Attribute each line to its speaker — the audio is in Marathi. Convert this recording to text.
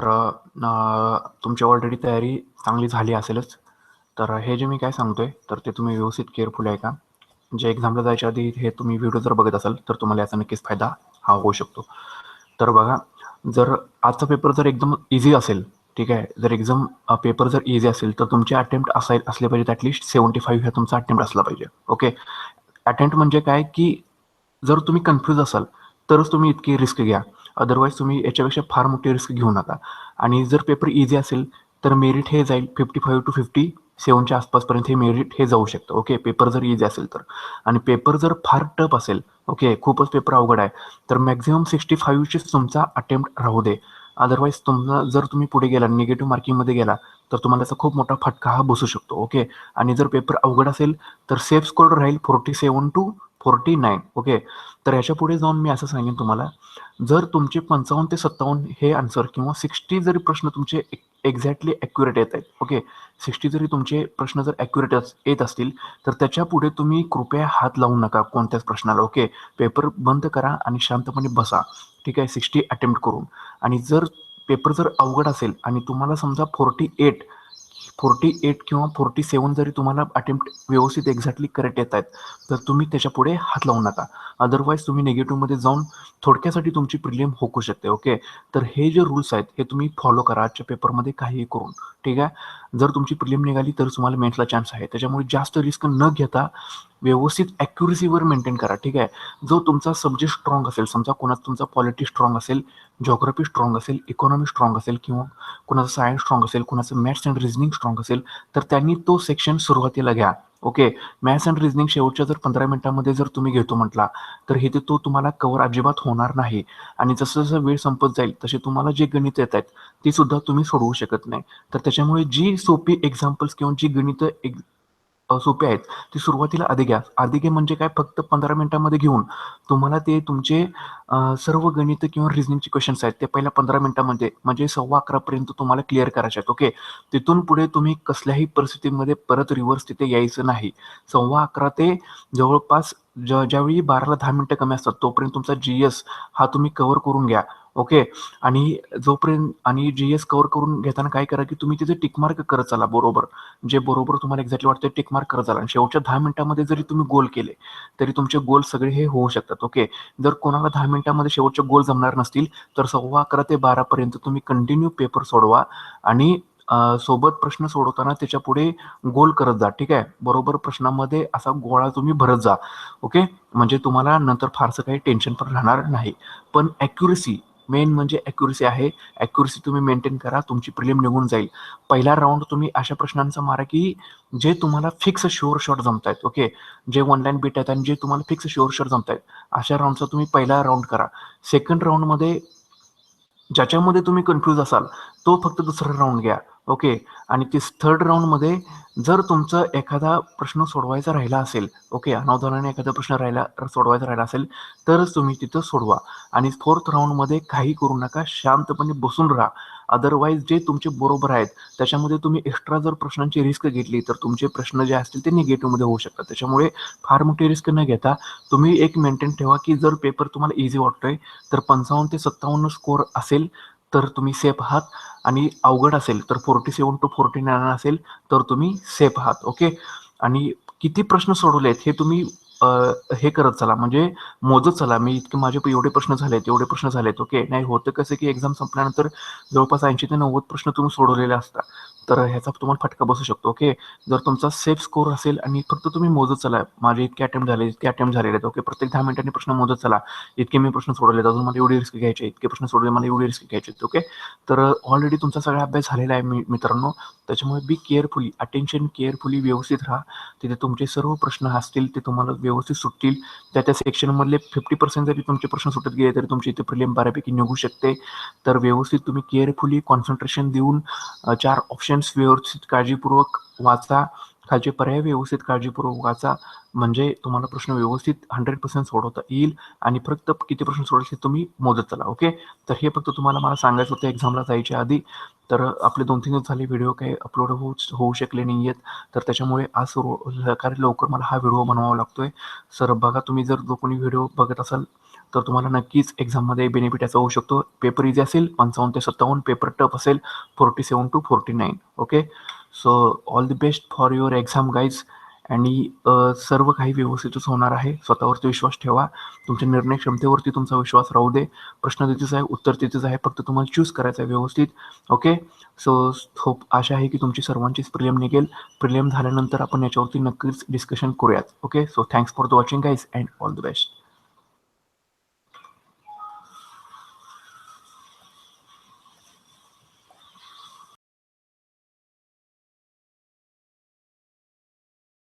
Speaker 1: तर तुमची ऑलरेडी तयारी चांगली झाली असेलच. तर हे जे मी काय सांगतोय तर ते तुम्ही व्यवस्थित केअरफुल आहे का? जे एक्झामला जायच्या आधी हे तुम्ही व्हिडिओ जर बघत असाल तर तुम्हाला याचा नक्कीच फायदा हा होऊ शकतो. तर बघा जर आजचा पेपर जर एकदम इझी असेल ठीक आहे जर एक्झाम पेपर जर इझी असेल तर तुमचे अटेम्प्ट असाय असले पाहिजे ॲटलिस्ट सेवन्टी फाईव्ह ह्या तुमचा अटेम्प्ट असला पाहिजे ओके अटेम्प्ट म्हणजे काय की जर तुम्ही कन्फ्यूज असाल तरच तुम्ही इतकी रिस्क घ्या. अदरवाईज तुम्ही याच्यापेक्षा फार मोठी रिस्क घेऊ नका. आणि जर पेपर इझी असेल तर मेरिट हे जाईल. फिफ्टी फाईव्ह टू फिफ्टी सेवनच्या आसपासपर्यंत हे मेरिट हे जाऊ शकतं. ओके पेपर जर इझी असेल तर. आणि पेपर जर फार टफ असेल ओके खूपच पेपर अवघड आहे तर मॅक्झिमम सिक्स्टी फाईव्हचीच तुमचा अटेम्प्ट राहू दे. अदरवाईज तुमचा जर तुम्ही पुढे गेला निगेटिव्ह मार्किंगमध्ये गेला तर तुम्हाला त्याचा खूप मोठा फटका हा बसू शकतो. ओके आणि जर पेपर अवघड असेल तर सेफ स्कोर राहील forty seven to forty nine. Okay? तर याच्यापुढे जाऊन मी असं सांगेन तुम्हाला जर तुमचे पंचावन्न ते सत्तावन्न हे आन्सर किंवा सिक्स्टी जरी प्रश्न तुमचे एक्झॅक्टली ॲक्युरेट येत आहेत ओके? सिक्स्टी जरी तुमचे प्रश्न जर ॲक्युरेट येत असतील तर त्याच्या पुढे तुम्ही कृपया हात लावू नका कोणत्याच प्रश्नाला ओके? पेपर बंद करा आणि शांतपणे बसा ठीक आहे? सिक्स्टी अटेम्प्ट करून. आणि जर पेपर जर अवघड असेल आणि तुम्हाला समजा फोर्टी एट फोर्टी एट किंवा फोर्टी सेवन जरी तुम्हाला अटेम्प्ट व्यवस्थित एक्झॅक्टली करेक्ट येत आहेत तर तुम्ही त्याच्या पुढे हात लावू नका. अदरवाईज तुम्ही निगेटिव्हमध्ये जाऊन थोडक्यासाठी तुमची प्रिलियम होऊ शकते ओके तर हे जे रूल्स आहेत हे तुम्ही फॉलो करा. आजच्या पेपरमध्ये काहीही करून ठीक आहे? जर तुमची प्रिलिम निघाली तर तुम्हाला मेन्सला चान्स आहे. त्याच्यामुळे जास्त रिस्क न घेता व्यवस्थित ॲक्युरेसीवर मेंटेन करा ठीक आहे? जो तुमचा सब्जेक्ट स्ट्रॉंग असेल समजा कोणाचा तुमचा पॉलिटी स्ट्रॉंग असेल जॉग्रफी स्ट्रॉंग असेल इकॉनॉमी स्ट्रॉंग असेल किंवा कुणाचं सायन्स स्ट्रॉंग असेल कुणाचं मॅथ्स अँड रिझनिंग स्ट्रॉंग असेल तर त्यांनी तो सेक्शन सुरुवातीला घ्या. ओके मॅथ्स अँड रिझनिंग शेवटच्या जर पंधरा मिनिटांमध्ये जर तुम्ही घेतो म्हटला तर हे तो तुम्हाला कवर अजिबात होणार नाही. आणि जसं जसं वेळ संपत जाईल तसे तुम्हाला जे गणित येत आहेत ती सुद्धा तुम्ही सोडवू शकत नाही. तर त्याच्यामुळे जी सोपी एक्झाम्पल्स किंवा जी गणितं एक सोपे आहेत. ती सुरुवातीला आधी घ्या. आधी घे म्हणजे काय? फक्त पंधरा मिनिटांमध्ये घेऊन. तुम्हाला ते तुमचे सर्व गणित किंवा रिझनिंगचे क्वेश्चन्स आहेत ते पहिल्या पंधरा मिनिटांमध्ये म्हणजे सव्वा अकरापर्यंत तुम्हाला क्लिअर करायचे आहेत ओके तिथून पुढे तुम्ही कसल्याही परिस्थितीमध्ये परत रिव्हर्स तिथे यायचं नाही. सव्वा अकरा ते जवळपास ज्यावेळी बाराला दहा मिनिटं कमी असतात तोपर्यंत तुमचा जी एस हा तुम्ही कव्हर करून घ्या. ओके? आणि जोपर्यंत आणि जी एस कव्हर करून घेताना काय करा की तुम्ही तिथे टिकमार्क करत चाला बरोबर. जे बरोबर तुम्हाला एक्झॅक्टली वाटतं टिकमार्क करत चाला. आणि शेवटच्या दहा मिनिटांमध्ये जरी तुम्ही गोल केले तरी तुमचे गोल सगळे हे होऊ शकतात ओके? जर कोणाला दहा मिनिटांमध्ये शेवटचे गोल जमणार नसतील तर सव्वा अकरा ते बारापर्यंत तुम्ही कंटिन्यू पेपर सोडवा आणि सोबत प्रश्न सोडवताना त्याच्या पुढे गोल करत जा ठीक आहे? बरोबर प्रश्नामध्ये असा गोळा तुम्ही भरत जा ओके? म्हणजे तुम्हाला नंतर फारसं काही टेन्शन पण राहणार नाही. पण ॲक्युरेसी मेन म्हणजे ॲक्युरसी आहे. ॲक्युरसी तुम्ही मेंटेन करा तुमची प्रिलिम निघून जाईल. पहिला राऊंड तुम्ही अशा प्रश्नांचा मारा की जे तुम्हाला फिक्स शुअर शॉट जमत आहेत ओके जे वन लाईन बीट आहेत आणि जे तुम्हाला फिक्स शुअर शॉट जमत आहेत अशा राऊंडचा तुम्ही पहिला राऊंड करा. सेकंड राऊंडमध्ये ज्याच्यामध्ये तुम्ही कन्फ्यूज असाल तो फक्त दुसरा राऊंड घ्या. ओके. आणि ते थर्ड राऊंडमध्ये जर तुमचं एखादा प्रश्न सोडवायचा राहिला असेल ओके अनावधानाने एखादा प्रश्न राहिला सोडवायचा राहिला असेल तरच तुम्ही तिथं सोडवा. आणि फोर्थ राऊंडमध्ये काही करू नका शांतपणे बसून राहा. अदरवाईज जे तुमचे बरोबर आहेत त्याच्यामध्ये तुम्ही एक्स्ट्रा जर प्रश्नांची रिस्क घेतली तर तुमचे प्रश्न जे असतील ते निगेटिव्हमध्ये होऊ शकतात. त्याच्यामुळे फार मोठी रिस्क न घेता तुम्ही एक मेंटेन ठेवा की जर पेपर तुम्हाला इझी वाटतोय तर पंचावन्न ते सत्तावन्न स्कोअर असेल तर तुम्ही सेफ आहात. आणि अवघड असेल तर forty seven to forty nine असेल तर तुम्ही सेफ आहात. ओके आणि किती प्रश्न सोडवले आहेत हे तुम्ही हे करत चला. म्हणजे मोजत चला. मी इतके माझे एवढे प्रश्न झालेत एवढे प्रश्न झालेत. ओके नाही होतं कसं की एक्झाम संपल्यानंतर जवळपास ऐंशी ते नव्वद प्रश्न तुम्ही सोडवलेले असता. तर ह्याचा तुम्हाला फटका बसू शकतो ओके? जर तुमचा सेफ स्कोर असेल आणि फक्त तुम्ही मोजत चला माझे इतके अटेम्प्ट झाले इतके अटेम्प्ट झालेले आहेत ओके? प्रत्येक दहा मिनिटांनी प्रश्न मोजत चला इतके मी प्रश्न सोडवले अजून मला एवढी रिस्क घ्यायचे इतके प्रश्न सोडले मला एवढी रिस्क घ्यायचे ओके? तर ऑलरेडी तुमचा सगळा अभ्यास झालेला आहे मी मित्रांनो. त्याच्यामुळे बी केअरफुली अटेन्शन केअरफुली व्यवस्थित राहा. तिथे तुमचे सर्व प्रश्न असतील ते तुम्हाला व्यवस्थित सुटतील. त्या त्या सेक्शनमधले फिफ्टी पर्सेंट जरी तुमचे प्रश्न सुटत गेले तरी तुमची इथे प्रिलियम बऱ्यापैकी निघू शकते. तर व्यवस्थित तुम्ही केअरफुली कॉन्सन्ट्रेशन देऊन चार ऑप्शन ऑप्शन्स व्यवस्थित काळजीपूर्वक वाचा. खालचे पर्याय व्यवस्थित काळजीपूर्वक वाचा. म्हणजे तुम्हाला प्रश्न व्यवस्थित हंड्रेड पर्सेंट सोडवता येईल आणि फक्त किती प्रश्न सोडवले तुम्ही मोजत चला ओके? तर हे फक्त तुम्हाला मला सांगायचं होतं एक्झामला जायच्या आधी. तर आपले दोन तीन दिवस झाले व्हिडिओ काही अपलोड होऊ होऊ शकले नाही आहेत. तर त्याच्यामुळे आज सुरू लवकर मला हा व्हिडिओ बनवावा लागतोय. सर बघा तुम्ही जर जो कोणी व्हिडिओ बघत असाल तर तुम्हाला नक्कीच एक्झाममध्ये बेनिफिट याचा होऊ शकतो. पेपर इझी असेल पंचावन्न ते सत्तावन्न पेपर टफ असेल forty seven to forty nine okay so all the best for your exam guys आणि सर्व काही व्यवस्थितच होणार आहे. स्वतःवरती विश्वास ठेवा. तुमच्या निर्णय क्षमतेवरती तुमचा विश्वास राहू दे. प्रश्न तिथेच आहे उत्तर तिथेच आहे. फक्त तुम्हाला चूज करायचं आहे व्यवस्थित ओके सो होप आशा आहे की तुमची सर्वांचीच प्रिलियम निघेल. प्रिलियम झाल्यानंतर आपण याच्यावरती नक्कीच डिस्कशन करूयात okay so thanks for the watching guys and all the best